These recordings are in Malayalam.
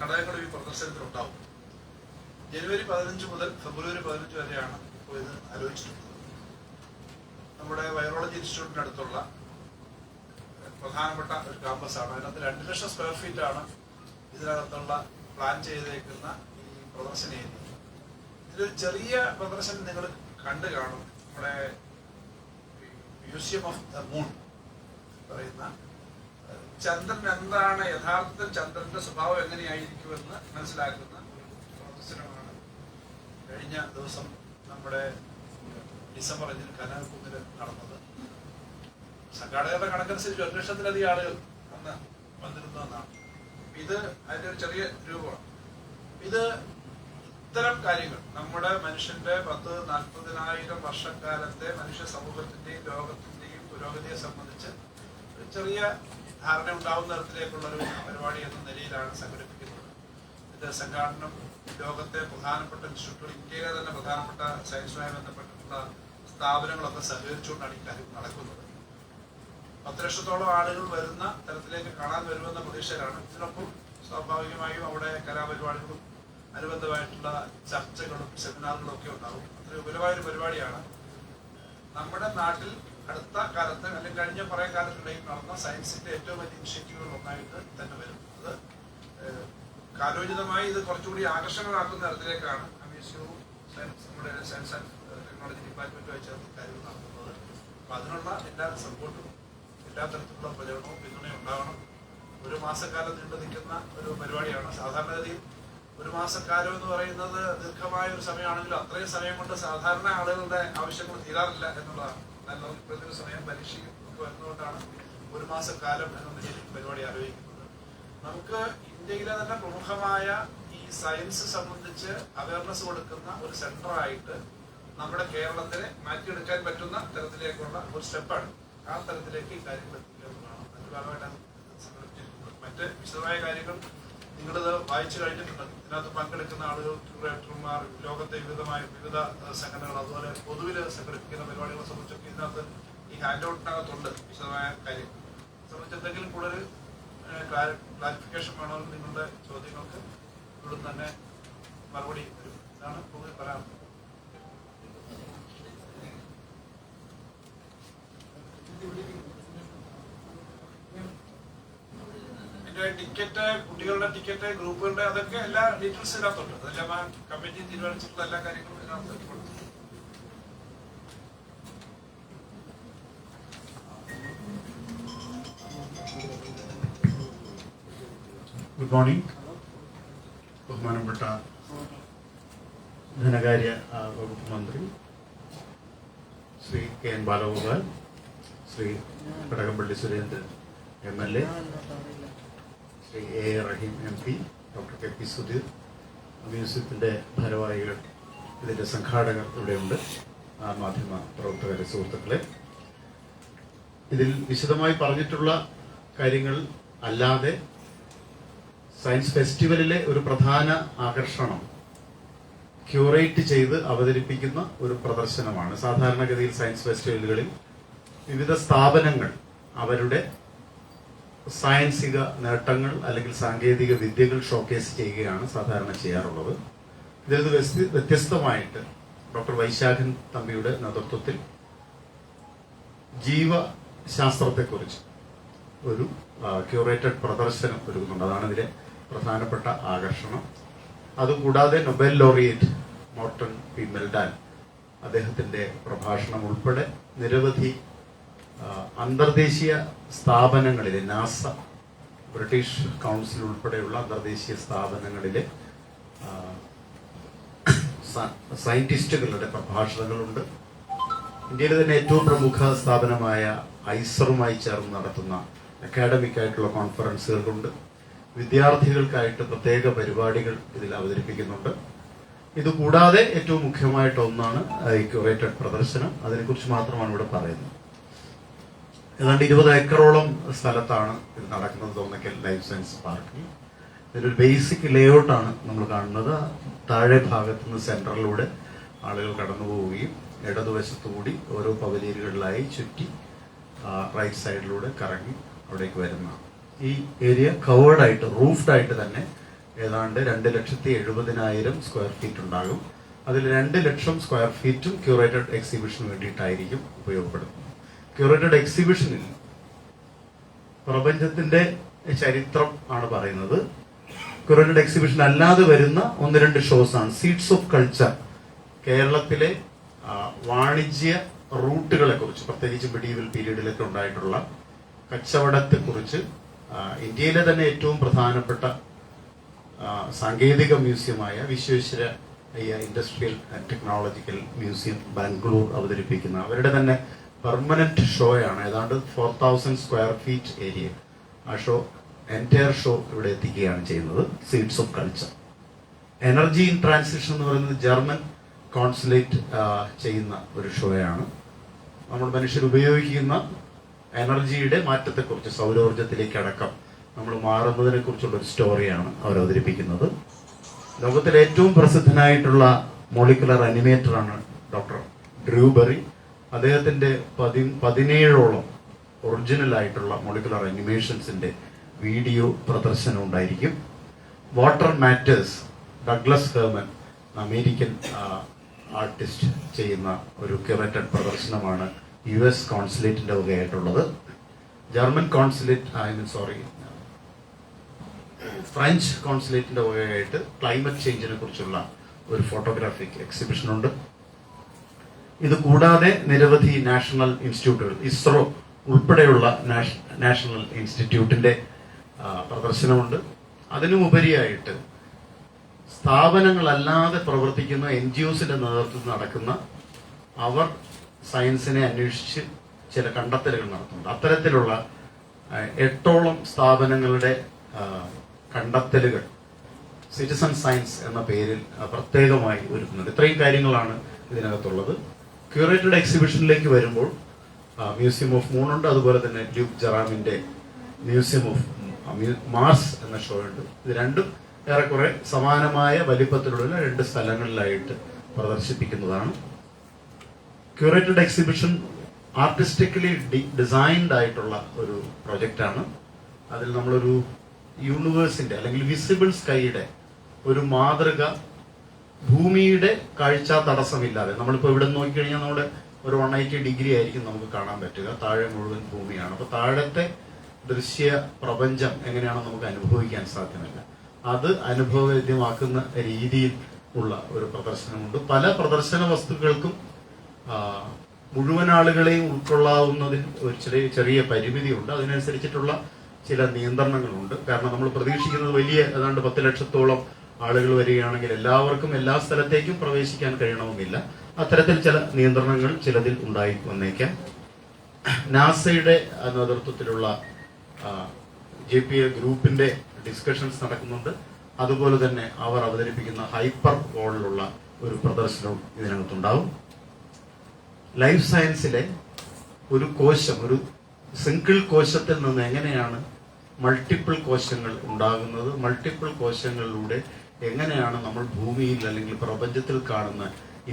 ഘടകങ്ങൾ ഈ പ്രദർശനത്തിലുണ്ടാവും. ജനുവരി പതിനഞ്ച് മുതൽ ഫെബ്രുവരി പതിനഞ്ച് വരെയാണ് ഇപ്പോൾ ഇത് ആലോചിച്ചിട്ടുള്ളത്. നമ്മുടെ വൈറോളജി ഇൻസ്റ്റിറ്റ്യൂട്ടിന്റെ അടുത്തുള്ള പ്രധാനപ്പെട്ട ഒരു ക്യാമ്പസ് ആണ്. അതിനകത്ത് രണ്ട് ലക്ഷം സ്ക്വയർ ഫീറ്റ് ആണ് ഇതിനകത്തുള്ള പ്ലാൻ ചെയ്തേക്കുന്ന ഈ പ്രദർശന ഏരിയ ഇതിലൊരു ചെറിയ പ്രദർശനം നിങ്ങൾ കണ്ടു കാണും. നമ്മുടെ മ്യൂസിയം ഓഫ് ദ മൂൺ പറയുന്ന ചന്ദ്രൻ എന്താണ് യഥാർത്ഥത്തിൽ ചന്ദ്രന്റെ സ്വഭാവം എങ്ങനെയായിരിക്കുമെന്ന് മനസ്സിലാക്കുന്ന പ്രദർശനമാണ് കഴിഞ്ഞ ദിവസം നമ്മുടെ ഡിസംബർ അഞ്ചിന് കനകക്കുന്നിൽ നടന്നത്. സംഘാടകരുടെ കണക്കനുസരിച്ച് ഒരു ലക്ഷത്തിലധികം ആളുകൾ അന്ന് വന്നിരുന്നു എന്നാണ്. ഇത് അതിന്റെ ഒരു ചെറിയ രൂപമാണ്. ഇത് ഇത്തരം കാര്യങ്ങൾ നമ്മുടെ മനുഷ്യന്റെ പത്ത് നാൽപ്പതിനായിരം വർഷക്കാലത്തെ മനുഷ്യ സമൂഹത്തിന്റെയും ലോകത്തിന്റെയും പുരോഗതിയെ സംബന്ധിച്ച് ചെറിയ ധാരണ ഉണ്ടാവുന്ന തരത്തിലേക്കുള്ള ഒരു പരിപാടി എന്ന നിലയിലാണ് സംഘടിപ്പിക്കുന്നത്. ഇത് സംഘാടനം ലോകത്തെ പ്രധാനപ്പെട്ട ഇൻസ്റ്റിറ്റ്യൂട്ടുകൾ ഇന്ത്യയിലെ തന്നെ പ്രധാനപ്പെട്ട സയൻസുമായി ബന്ധപ്പെട്ടിട്ടുള്ള സ്ഥാപനങ്ങളൊക്കെ സഹകരിച്ചുകൊണ്ടാണ് ഈ കാര്യം നടക്കുന്നത്. പത്ത് ലക്ഷത്തോളം ആളുകൾ വരുന്ന തരത്തിലേക്ക് കാണാൻ വരുമെന്ന പ്രതീക്ഷയിലാണ്. ഇതിനൊപ്പം സ്വാഭാവികമായും അവിടെ കലാപരിപാടികളും അനുബന്ധമായിട്ടുള്ള ചർച്ചകളും സെമിനാറുകളും ഒക്കെ ഉണ്ടാവും. അത്ര വിപുലമായ ഒരു പരിപാടിയാണ്. നമ്മുടെ നാട്ടിൽ അടുത്ത കാലത്ത് അല്ലെങ്കിൽ കഴിഞ്ഞ കുറെ കാലത്തിനിടയിൽ നടന്ന സയൻസിന്റെ ഏറ്റവും വലിയ ഇനിഷ്യേറ്റീവുകൾ ഒന്നായിട്ട് തന്നെ വരും അത് കാലോചിതമായി ഇത് കുറച്ചുകൂടി ആകർഷകമാക്കുന്ന തരത്തിലേക്കാണ് സയൻസ് നമ്മുടെ സയൻസ് ആൻഡ് ടെക്നോളജി ഡിപ്പാർട്ട്മെന്റുമായി ചേർന്ന് കാര്യങ്ങൾ നടത്തുന്നത്. അപ്പൊ അതിനുള്ള എല്ലാ സപ്പോർട്ടും എല്ലാ തരത്തിലുള്ള പ്രചരണവും പിന്തുണയും ഉണ്ടാവണം. ഒരു മാസക്കാലം നീണ്ടു നിൽക്കുന്ന ഒരു പരിപാടിയാണ്. സാധാരണഗതിയിൽ ഒരു മാസക്കാലം എന്ന് പറയുന്നത് ദീർഘമായ ഒരു സമയമാണെങ്കിലും അത്രയും സമയം കൊണ്ട് സാധാരണ ആളുകളുടെ ആവശ്യങ്ങൾ തീരാറില്ല എന്നുള്ളതാണ്. എന്നാൽ നമുക്ക് സമയം പരീക്ഷയും ഒക്കെ വരുന്നതുകൊണ്ടാണ് ഒരു മാസക്കാലം എന്ന നിലയിൽ പരിപാടി ആലോചിക്കുന്നത്. നമുക്ക് ഇന്ത്യയിലെ തന്നെ പ്രമുഖമായ ഈ സയൻസ് സംബന്ധിച്ച് അവയർനെസ് കൊടുക്കുന്ന ഒരു സെന്റർ ആയിട്ട് നമ്മുടെ കേരളത്തിനെ മാറ്റിയെടുക്കാൻ പറ്റുന്ന തരത്തിലേക്കുള്ള ഒരു സ്റ്റെപ്പാണ്. ആ തരത്തിലേക്ക് ഈ കാര്യങ്ങൾ എത്തിക്കുക എന്നുള്ളതാണ്. അതിന്റെ ഭാഗമായിട്ടാണ് മറ്റ് വിശദമായ കാര്യങ്ങൾ നിങ്ങളിത് വായിച്ചു കഴിഞ്ഞിട്ടുണ്ട്. ഇതിനകത്ത് പങ്കെടുക്കുന്ന ആളുകൾ ക്യൂറേറ്റർമാർ ലോകത്തെ വിവിധമായ വിവിധ സംഘടനകൾ അതുപോലെ പൊതുവിൽ സംഘടിപ്പിക്കുന്ന പരിപാടികളെ സംബന്ധിച്ചൊക്കെ ഇതിനകത്ത് ഈ ഹാൻഡ് ഔട്ടിനകത്തുണ്ട് വിശദമായ കാര്യങ്ങൾ സംബന്ധിച്ച് എന്തെങ്കിലും കൂടുതൽ ക്ലാരിഫിക്കേഷൻ വേണമെങ്കിൽ നിങ്ങളുടെ ചോദ്യങ്ങൾക്ക് ഇവിടുന്ന് തന്നെ മറുപടി വരും. ഇതാണ് കൂടുതൽ പറയാനുള്ളത് ഇതിന്റെ ടിക്കറ്റ് കുട്ടികളുടെ ടിക്കറ്റ് ഗ്രൂപ്പുകളുടെ അതൊക്കെ എല്ലാ ഡീറ്റെയിൽസ് ഇതിനകത്തുണ്ട്. അതെല്ലാം ആ കമ്മിറ്റി തീരുമാനിച്ചിട്ടുള്ള എല്ലാ കാര്യങ്ങളും ഇതിനകത്ത് ഗുഡ് മോർണിംഗ് ബഹുമാനപ്പെട്ട ധനകാര്യ വകുപ്പ് മന്ത്രി Shri K N Balagopal Shri Kadakampally Surendran M L A. Shri A Rahim M P doctor K P Sudheer മ്യൂസിയത്തിന്റെ ഭാരവാഹികൾ ഇതിന്റെ സംഘാടകർ ഇവിടെയുണ്ട്. മാധ്യമ പ്രവർത്തകരെ സുഹൃത്തുക്കളെ. ഇതിൽ വിശദമായി പറഞ്ഞിട്ടുള്ള കാര്യങ്ങൾ അല്ലാതെ സയൻസ് ഫെസ്റ്റിവലിലെ ഒരു പ്രധാന ആകർഷണം ക്യൂറേറ്റ് ചെയ്ത് അവതരിപ്പിക്കുന്ന ഒരു പ്രദർശനമാണ്. സാധാരണഗതിയിൽ സയൻസ് ഫെസ്റ്റിവലുകളിൽ വിവിധ സ്ഥാപനങ്ങൾ അവരുടെ സായൻസിക നേട്ടങ്ങൾ അല്ലെങ്കിൽ സാങ്കേതിക വിദ്യകൾ ഷോക്കേസ് ചെയ്യുകയാണ് സാധാരണ ചെയ്യാറുള്ളത്. ഇതിൽ നിന്ന് വ്യത്യസ്തമായിട്ട് ഡോക്ടർ വൈശാഖൻ തമ്പിയുടെ നേതൃത്വത്തിൽ ജീവശാസ്ത്രത്തെക്കുറിച്ച് ഒരു ക്യൂറേറ്റഡ് പ്രദർശനം ഒരുക്കുന്നുണ്ട്. അതാണ് ഇതിലെ പ്രധാനപ്പെട്ട ആകർഷണം. അതുകൂടാതെ Nobel laureate Morten P. Meldal അദ്ദേഹത്തിന്റെ പ്രഭാഷണം ഉൾപ്പെടെ നിരവധി അന്തർദേശീയ സ്ഥാപനങ്ങളിലെ നാസ ബ്രിട്ടീഷ് കൗൺസിൽ ഉൾപ്പെടെയുള്ള അന്തർദേശീയ സ്ഥാപനങ്ങളിലെ സയന്റിസ്റ്റുകളുടെ പ്രഭാഷണങ്ങളുണ്ട്. ഇന്ത്യയിലെ തന്നെ ഏറ്റവും പ്രമുഖ സ്ഥാപനമായ ഐസറുമായി ചേർന്ന് നടത്തുന്ന അക്കാഡമിക് ആയിട്ടുള്ള കോൺഫറൻസുകളുണ്ട് വിദ്യാർത്ഥികൾക്കായിട്ട് പ്രത്യേക പരിപാടികൾ ഇതിൽ അവതരിപ്പിക്കുന്നുണ്ട്. ഇതുകൂടാതെ ഏറ്റവും മുഖ്യമായിട്ട് ഒന്നാണ് ഈ ക്യൂറേറ്റഡ് പ്രദർശനം. അതിനെക്കുറിച്ച് മാത്രമാണ് ഇവിടെ പറയുന്നത്. ഏതാണ്ട് ഇരുപത് ഏക്കറോളം സ്ഥലത്താണ് ഇത് നടക്കുന്നത് തോന്നക്കൽ ലൈഫ് സയൻസ് പാർക്കിൽ. ഇതിലൊരു ബേസിക് ലേഔട്ടാണ് നമ്മൾ കാണുന്നത്. താഴെ ഭാഗത്തു നിന്ന് സെൻട്രലിലൂടെ ആളുകൾ കടന്നു പോവുകയും ഇടതുവശത്തുകൂടി ഓരോ പവലിയനുകളിലായി ചുറ്റി റൈറ്റ് സൈഡിലൂടെ കറങ്ങി അവിടേക്ക് വരുന്ന ഈ ഏരിയ കവേർഡ് ആയിട്ട് റൂഫ്ഡ് ആയിട്ട് തന്നെ ഏതാണ്ട് രണ്ട് ലക്ഷത്തി എഴുപതിനായിരം സ്ക്വയർ ഫീറ്റ് ഉണ്ടാകും. അതിൽ രണ്ട് ലക്ഷം സ്ക്വയർ ഫീറ്റും ക്യൂറേറ്റഡ് എക്സിബിഷന് വേണ്ടിയിട്ടായിരിക്കും ഉപയോഗപ്പെടുത്തുന്നത്. ക്യൂറേറ്റഡ് എക്സിബിഷനിൽ പ്രപഞ്ചത്തിന്റെ ചരിത്രം ആണ് പറയുന്നത്. ക്യൂറേറ്റഡ് എക്സിബിഷൻ അല്ലാതെ വരുന്ന ഒന്ന് രണ്ട് ഷോസ് ആണ്. സീഡ്സ് ഓഫ് കൾച്ചർ കേരളത്തിലെ വാണിജ്യ റൂട്ടുകളെ കുറിച്ച് പ്രത്യേകിച്ച് മെഡീവൽ പീരീഡിലൊക്കെ ഉണ്ടായിട്ടുള്ള കച്ചവടത്തെ കുറിച്ച് ഇന്ത്യയിലെ തന്നെ ഏറ്റവും പ്രധാനപ്പെട്ട സാങ്കേതിക മ്യൂസിയമായ Visvesvaraya industrial technological museum Bangalore അവതരിപ്പിക്കുന്ന അവരുടെ തന്നെ പെർമനന്റ് ഷോ ആണ്. ഏതാണ്ട് four thousand square feet area ആ ഷോ എന്റയർ ഷോ ഇവിടെ എത്തിക്കുകയാണ് ചെയ്യുന്നത്. Seeds of culture energy in transition എന്ന് പറയുന്നത് ജർമ്മൻ കോൺസുലേറ്റ് ചെയ്യുന്ന ഒരു ഷോയാണ് നമ്മൾ മനുഷ്യർ ഉപയോഗിക്കുന്ന എനർജിയുടെ മാറ്റത്തെക്കുറിച്ച് സൗരോർജത്തിലേക്ക് അടക്കം നമ്മൾ മാറുന്നതിനെ കുറിച്ചുള്ള ഒരു സ്റ്റോറിയാണ് അവർ അവതരിപ്പിക്കുന്നത്. ലോകത്തിലെ ഏറ്റവും പ്രസിദ്ധനായിട്ടുള്ള മോളിക്കുലർ അനിമേറ്ററാണ് ഡോക്ടർ ഡ്രൂബറി. അദ്ദേഹത്തിന്റെ പതി പതിനേഴോളം ഒറിജിനൽ ആയിട്ടുള്ള മൊളിക്കുലർ അനിമേഷൻസിന്റെ വീഡിയോ പ്രദർശനം ഉണ്ടായിരിക്കും. Water matters Douglas Hayman American artist ചെയ്യുന്ന ഒരു ക്യൂറേറ്റഡ് പ്രദർശനമാണ് യു എസ് കോൺസുലേറ്റിന്റെ വകയായിട്ടുള്ളത്. German consulate I mean sorry French കോൺസുലേറ്റിന്റെ വകയായിട്ട് ക്ലൈമറ്റ് ചേഞ്ചിനെ കുറിച്ചുള്ള ഒരു ഫോട്ടോഗ്രാഫിക് എക്സിബിഷൻ ഉണ്ട്. ഇത് കൂടാതെ നിരവധി നാഷണൽ ഇൻസ്റ്റിറ്റ്യൂട്ടുകൾ ഇസ്രോ ഉൾപ്പെടെയുള്ള നാഷണൽ ഇൻസ്റ്റിറ്റ്യൂട്ടിന്റെ പ്രദർശനമുണ്ട്. അതിനുമുപരിയായിട്ട് സ്ഥാപനങ്ങളല്ലാതെ പ്രവർത്തിക്കുന്ന എൻ ജി ഒസിന്റെ നേതൃത്വത്തിൽ നടക്കുന്ന അവർ സയൻസിനെ അന്വേഷിച്ച് ചില കണ്ടെത്തലുകൾ നടത്തുന്നുണ്ട്. അത്തരത്തിലുള്ള എട്ടോളം സ്ഥാപനങ്ങളുടെ കണ്ടെത്തലുകൾ സിറ്റിസൺ സയൻസ് എന്ന പേരിൽ പ്രത്യേകമായി ഒരുക്കുന്നുണ്ട്. ഇത്രയും കാര്യങ്ങളാണ് ഇതിനകത്തുള്ളത്. ക്യൂറേറ്റഡ് എക്സിബിഷനിലേക്ക് വരുമ്പോൾ മ്യൂസിയം ഓഫ് മൂൺ ഉണ്ട് അതുപോലെ തന്നെ ലൂക്ക് ജറാമിന്റെ മ്യൂസിയം ഓഫ് മാർസ് എന്ന ഷോ ഉണ്ട്. ഇത് രണ്ടും ഏറെക്കുറെ സമാനമായ വലിപ്പത്തിലുള്ള രണ്ട് സ്ഥലങ്ങളിലായിട്ട് പ്രദർശിപ്പിക്കുന്നതാണ്. ക്യൂറേറ്റഡ് എക്സിബിഷൻ ആർട്ടിസ്റ്റിക്കലി ഡിസൈൻഡ് ആയിട്ടുള്ള ഒരു പ്രൊജക്റ്റാണ് അതിൽ നമ്മളൊരു യൂണിവേഴ്സിന്റെ അല്ലെങ്കിൽ വിസിബിൾ സ്കൈയുടെ ഒരു മാതൃക ഭൂമിയുടെ കാഴ്ച തടസ്സമില്ലാതെ. നമ്മളിപ്പോൾ ഇവിടെ നോക്കിക്കഴിഞ്ഞാൽ നമ്മുടെ ഒരു വൺ എയ്റ്റി ഡിഗ്രി ആയിരിക്കും നമുക്ക് കാണാൻ പറ്റുക. താഴെ മുഴുവൻ ഭൂമിയാണ്. അപ്പൊ താഴത്തെ ദൃശ്യ പ്രപഞ്ചം എങ്ങനെയാണ് നമുക്ക് അനുഭവിക്കാൻ സാധ്യമല്ല. അത് അനുഭവവേദ്യമാക്കുന്ന രീതിയിൽ ഉള്ള ഒരു പ്രദർശനമുണ്ട്. പല പ്രദർശന വസ്തുക്കൾക്കും മുഴുവൻ ആളുകളെയും ഉൾക്കൊള്ളാവുന്നതിൽ ഒരു ചെറിയ ചെറിയ പരിമിതിയുണ്ട്. അതിനനുസരിച്ചിട്ടുള്ള ചില നിയന്ത്രണങ്ങളുണ്ട്. കാരണം നമ്മൾ പ്രതീക്ഷിക്കുന്നത് വലിയ ഏതാണ്ട് പത്ത് ലക്ഷത്തോളം ആളുകൾ വരികയാണെങ്കിൽ എല്ലാവർക്കും എല്ലാ സ്ഥലത്തേക്കും പ്രവേശിക്കാൻ കഴിയണമെന്നില്ല അത്തരത്തിൽ ചില നിയന്ത്രണങ്ങൾ ചിലതിൽ ഉണ്ടായി വന്നേക്കാം. നാസയുടെ നേതൃത്വത്തിലുള്ള ജെ പി എ ഗ്രൂപ്പിന്റെ ഡിസ്കഷൻസ് നടക്കുന്നുണ്ട്. അതുപോലെ തന്നെ അവർ അവതരിപ്പിക്കുന്ന ഹൈപ്പർ വോളിലുള്ള ഒരു പ്രദർശനവും ഇതിനകത്തുണ്ടാവും. ലൈഫ് സയൻസിലെ ഒരു കോശം ഒരു സിംഗിൾ കോശത്തിൽ നിന്ന് എങ്ങനെയാണ് മൾട്ടിപ്പിൾ കോശങ്ങൾ ഉണ്ടാകുന്നത്? മൾട്ടിപ്പിൾ കോശങ്ങളിലൂടെ എങ്ങനെയാണ് നമ്മൾ ഭൂമിയിൽ അല്ലെങ്കിൽ പ്രപഞ്ചത്തിൽ കാണുന്ന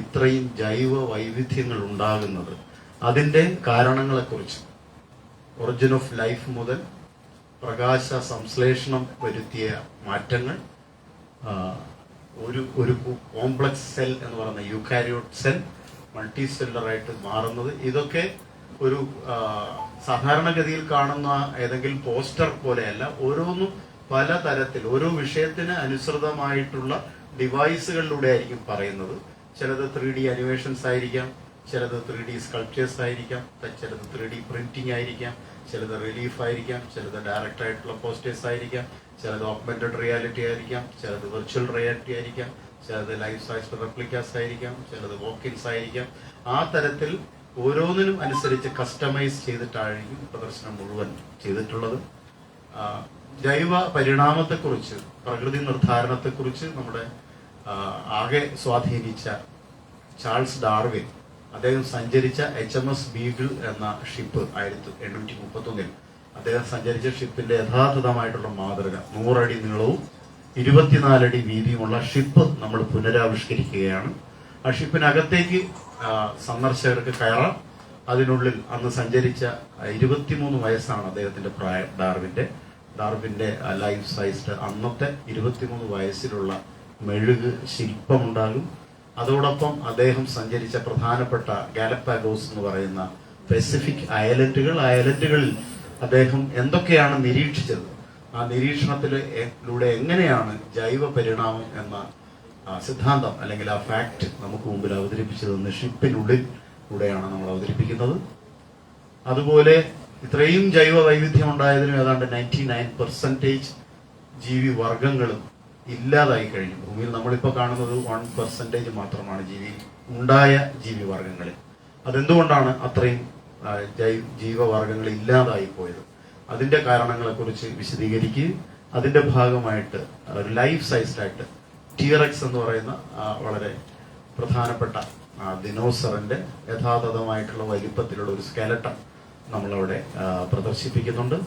ഇത്രയും ജൈവ വൈവിധ്യങ്ങൾ ഉണ്ടാകുന്നത്? അതിന്റെ കാരണങ്ങളെക്കുറിച്ച്. ഒറിജിൻ ഓഫ് ലൈഫ് മുതൽ പ്രകാശ സംശ്ലേഷണം വരുത്തിയ മാറ്റങ്ങൾ ഒരു ഒരു കോംപ്ലക്സ് സെൽ എന്ന് പറയുന്ന യുക്കാരിയോട്ട് സെൽ മൾട്ടി സെല്ലറായിട്ട് മാറുന്നത്. ഇതൊക്കെ ഒരു സാധാരണഗതിയിൽ കാണുന്ന ഏതെങ്കിലും പോസ്റ്റർ പോലെയല്ല ഓരോന്നും പല തരത്തിൽ ഓരോ വിഷയത്തിന് അനുസൃതമായിട്ടുള്ള ഡിവൈസുകളിലൂടെ ആയിരിക്കും പറയുന്നത്. ചിലത് ത്രീ ഡി അനിമേഷൻസ് ആയിരിക്കാം ചിലത് ത്രീ ഡി സ്കൾപ്ചേഴ്സ് ആയിരിക്കാം ചിലത് ത്രീ ഡി പ്രിന്റിംഗ് ആയിരിക്കാം ചിലത് റിലീഫ് ആയിരിക്കാം ചിലത് ഡയറക്റ്റ് ആയിട്ടുള്ള പോസ്റ്റേഴ്സ് ആയിരിക്കാം ചിലത് ഓഗ്മെന്റഡ് റിയാലിറ്റി ആയിരിക്കാം ചിലത് വെർച്വൽ റിയാലിറ്റി ആയിരിക്കാം ചിലത് ലൈഫ് സൈസ് റെപ്ലിക്കാസ് ആയിരിക്കാം ചിലത് വോക്കിൻസ് ആയിരിക്കാം. ആ തരത്തിൽ ഓരോന്നിനും അനുസരിച്ച് കസ്റ്റമൈസ് ചെയ്തിട്ടായിരിക്കും പ്രദർശനം മുഴുവൻ ചെയ്തിട്ടുള്ളത്. ജൈവ പരിണാമത്തെക്കുറിച്ച് പ്രകൃതി നിർദ്ധാരണത്തെക്കുറിച്ച് നമ്മുടെ ആകെ സ്വാധീനിച്ച ചാൾസ് ഡാർവിൻ അദ്ദേഹം സഞ്ചരിച്ച എച്ച് എം എസ് ബീഗിൾ എന്ന ഷിപ്പ് ആയിരത്തി എണ്ണൂറ്റി മുപ്പത്തൊന്നിൽ അദ്ദേഹം സഞ്ചരിച്ച ഷിപ്പിന്റെ യഥാർത്ഥമായിട്ടുള്ള മാതൃക നൂറടി നീളവും ഇരുപത്തിനാലടി വീതിയുമുള്ള ഷിപ്പ് നമ്മൾ പുനരാവിഷ്കരിക്കുകയാണ്. ആ ഷിപ്പിനകത്തേക്ക് സന്ദർശകർക്ക് കയറാം. അതിനുള്ളിൽ അന്ന് സഞ്ചരിച്ച ഇരുപത്തിമൂന്ന് വയസ്സാണ് അദ്ദേഹത്തിന്റെ പ്രായം ഡാർവിന്റെ. ഡാർവിന്റെ ലൈഫ് സൈസ്ഡ് അന്നത്തെ ഇരുപത്തിമൂന്ന് വയസ്സിലുള്ള മെഴുക് ശില്പമുണ്ടാകും. അതോടൊപ്പം അദ്ദേഹം സഞ്ചരിച്ച പ്രധാനപ്പെട്ട ഗാലപ്പാഗോസ് എന്ന് പറയുന്ന പെസിഫിക് ഐലൻഡുകൾ ഐലൻഡുകളിൽ അദ്ദേഹം എന്തൊക്കെയാണ് നിരീക്ഷിച്ചത്? ആ നിരീക്ഷണത്തിലൂടെ എങ്ങനെയാണ് ജൈവ പരിണാമം എന്ന സിദ്ധാന്തം അല്ലെങ്കിൽ ആ ഫാക്ട് നമുക്ക് മുമ്പിൽ അവതരിപ്പിച്ചതെന്ന് ഷിപ്പിനുള്ളിൽ കൂടെയാണ് നമ്മൾ അവതരിപ്പിക്കുന്നത്. അതുപോലെ ഇത്രയും ജൈവ വൈവിധ്യം ഉണ്ടായതിനും ഏതാണ്ട് നയന്റി നയൻ പെർസെന്റേജ് ജീവി വർഗങ്ങളും ഇല്ലാതായി കഴിഞ്ഞു. ഭൂമിയിൽ നമ്മളിപ്പോൾ കാണുന്നത് വൺ പെർസെന്റേജ് മാത്രമാണ് ജീവി ഉണ്ടായ ജീവി വർഗങ്ങളിൽ അതെന്തുകൊണ്ടാണ് അത്രയും ജൈവ ജീവവർഗങ്ങൾ ഇല്ലാതായി പോയത്? അതിന്റെ കാരണങ്ങളെക്കുറിച്ച് വിശദീകരിക്കുകയും അതിന്റെ ഭാഗമായിട്ട് ഒരു ലൈഫ് സൈസ്ഡായിട്ട് ടിയറക്സ് എന്ന് പറയുന്ന വളരെ പ്രധാനപ്പെട്ട ദിനോസറിന്റെ യഥാതഥമായിട്ടുള്ള വലിപ്പത്തിലുള്ള ഒരു സ്കെലട്ടൺ നമ്മളവിടെ പ്രദർശിപ്പിക്കുന്നുണ്ട്.